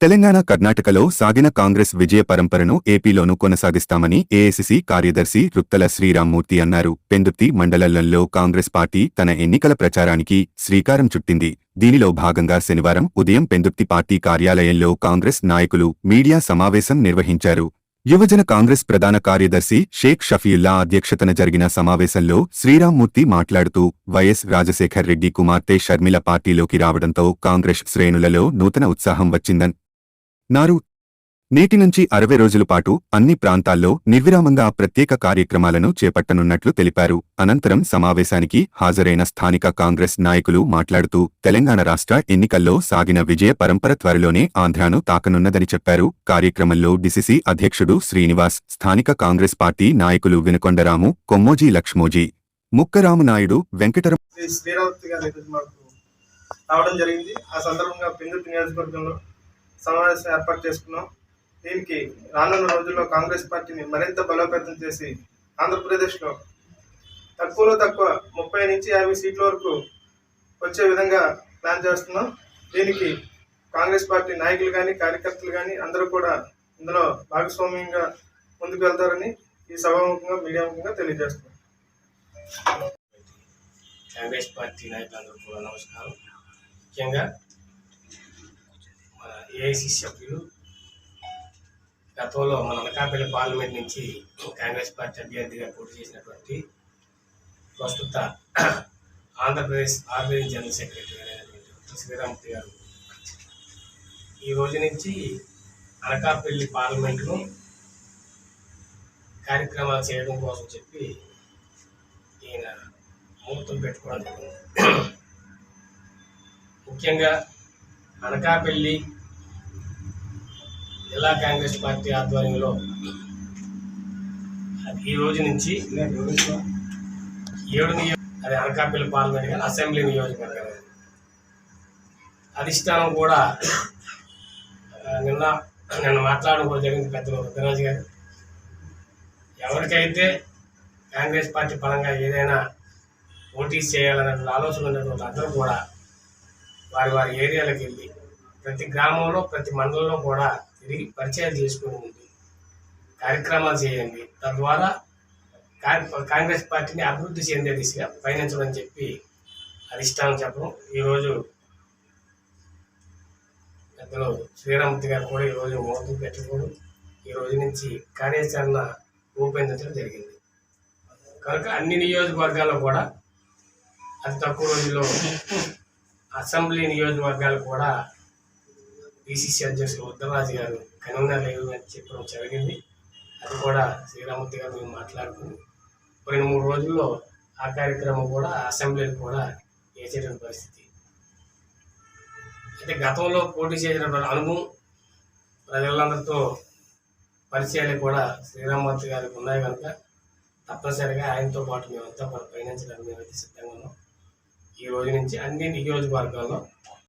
తెలంగాణ కర్ణాటకలో సాగిన కాంగ్రెస్ విజయ పరంపరను ఏపీలోనూ కొనసాగిస్తామని ఏఐసిసి కార్యదర్శి రుత్తల శ్రీరామ్మూర్తి అన్నారు. పెందుర్తి మండలంలో కాంగ్రెస్ పార్టీ తన ఎన్నికల ప్రచారానికి శ్రీకారం చుట్టింది. దీనిలో భాగంగా శనివారం ఉదయం పెందుర్తి పార్టీ కార్యాలయంలో కాంగ్రెస్ నాయకులు మీడియా సమావేశం నిర్వహించారు. యువజన కాంగ్రెస్ ప్రధాన కార్యదర్శి షేక్ షఫీయుల్లా అధ్యక్షతన జరిగిన సమావేశంలో శ్రీరామ్మూర్తి మాట్లాడుతూ వైఎస్ రాజశేఖర్ రెడ్డి కుమార్తె షర్మిల పార్టీలోకి రావడంతో కాంగ్రెస్ శ్రేణులలో నూతన ఉత్సాహం వచ్చిందన్ నారు నేటి నుంచి అరవై రోజుల పాటు అన్ని ప్రాంతాల్లో నిర్విరామంగా ప్రత్యేక కార్యక్రమాలను చేపట్టనున్నట్లు తెలిపారు. అనంతరం సమావేశానికి హాజరైన స్థానిక కాంగ్రెస్ నాయకులు మాట్లాడుతూ తెలంగాణ రాష్ట్ర ఎన్నికల్లో సాగిన విజయ పరంపర త్వరలోనే ఆంధ్రాను తాకనున్నదని చెప్పారు. కార్యక్రమంలో డిసిసి అధ్యక్షుడు శ్రీనివాస్ స్థానిక కాంగ్రెస్ పార్టీ నాయకులు వినుకొండరాము కొమ్మోజీ లక్ష్మోజీ ముక్కరాము నాయుడు వెంకటరం రావడం జరిగింది. ఆ సందర్భంగా నియోజకవర్గంలో సమావేశం ఏర్పాటు చేసుకున్నాం. దీనికి రానున్న రోజుల్లో కాంగ్రెస్ పార్టీని మరింత బలోపేతం చేసి ఆంధ్రప్రదేశ్లో తక్కువలో తక్కువ ముప్పై నుంచి యాభై సీట్ల వరకు వచ్చే విధంగా ప్లాన్ చేస్తున్నాం. దీనికి కాంగ్రెస్ పార్టీ నాయకులు కానీ కార్యకర్తలు కానీ అందరూ కూడా ఇందులో భాగస్వామ్యంగా ముందుకు వెళ్తారని ఈ సభాముఖంగా మీడియా ముఖంగా తెలియజేస్తున్నాం. కాంగ్రెస్ పార్టీ నాయకులందరూ కూడా నమస్కారం. ముఖ్యంగా ఏఐసి సభ్యులు గతంలో మన అనకాపల్లి పార్లమెంట్ నుంచి కాంగ్రెస్ పార్టీ అభ్యర్థిగా పోటీ చేసినటువంటి ప్రస్తుత ఆంధ్రప్రదేశ్ ఆర్గనైజ్ జనరల్ సెక్రటరీ అయినటువంటి శ్రీరామూర్తి గారు. ఈ రోజు నుంచి అనకాపల్లి పార్లమెంట్లో కార్యక్రమాలు చేయడం కోసం చెప్పి ఈయన ముహూర్తం పెట్టుకోవడం జరిగింది. ముఖ్యంగా అనకాపల్లి జిల్లా కాంగ్రెస్ పార్టీ ఆధ్వర్యంలో ఈ రోజు నుంచి ఏడు నియోజక అది అనకాపల్లి పార్లమెంట్ కానీ అసెంబ్లీ నియోజకవర్గం. అధిష్టానం కూడా నిన్న నిన్న మాట్లాడడం కూడా జరిగింది పెద్దలు రుద్రరాజు గారు. ఎవరికైతే కాంగ్రెస్ పార్టీ పరంగా ఏదైనా పోటీ చేయాలనే ఆలోచన ఉన్నటువంటి అందరూ కూడా వారి వారి ఏరియాలకు వెళ్ళి ప్రతి గ్రామంలో ప్రతి మండలంలో కూడా తిరిగి పరిచయం చేసుకోండి కార్యక్రమాలు చేయండి. తద్వారా కాంగ్రెస్ పార్టీని అభివృద్ధి చెందే దిశగా పయనించమని చెప్పి అధిష్టానం చెప్పడం. ఈరోజు పెద్దలు శ్రీరామూర్తి గారు కూడా ఈరోజు మోదీ పెట్టుకోవడం ఈ రోజు నుంచి కార్యాచరణ రూపొందించడం జరిగింది. కనుక అన్ని నియోజకవర్గాల్లో కూడా అతి తక్కువ రోజుల్లో అసెంబ్లీ నియోజకవర్గాలు కూడా పిసిసి అధ్యక్షులు ఉత్తమరాజు గారు ఘనంగా లేదు అని చెప్పడం జరిగింది. అది కూడా శ్రీరామూర్తి గారు మేము మాట్లాడుకుని రెండు మూడు రోజుల్లో ఆ కార్యక్రమం కూడా అసెంబ్లీకి కూడా వేసేటువంటి పరిస్థితి. అయితే గతంలో పోటీ చేసినటువంటి అనుభవం ప్రజలందరితో పరిచయాలు కూడా శ్రీరామూర్తి గారికి ఉన్నాయి కనుక తప్పనిసరిగా ఆయనతో పాటు మేమంతా కూడా పయనించడానికి మేమైతే సిద్ధంగా ఉన్నాం. ఈ రోజు నుంచి అన్ని నియోజకవర్గాల్లో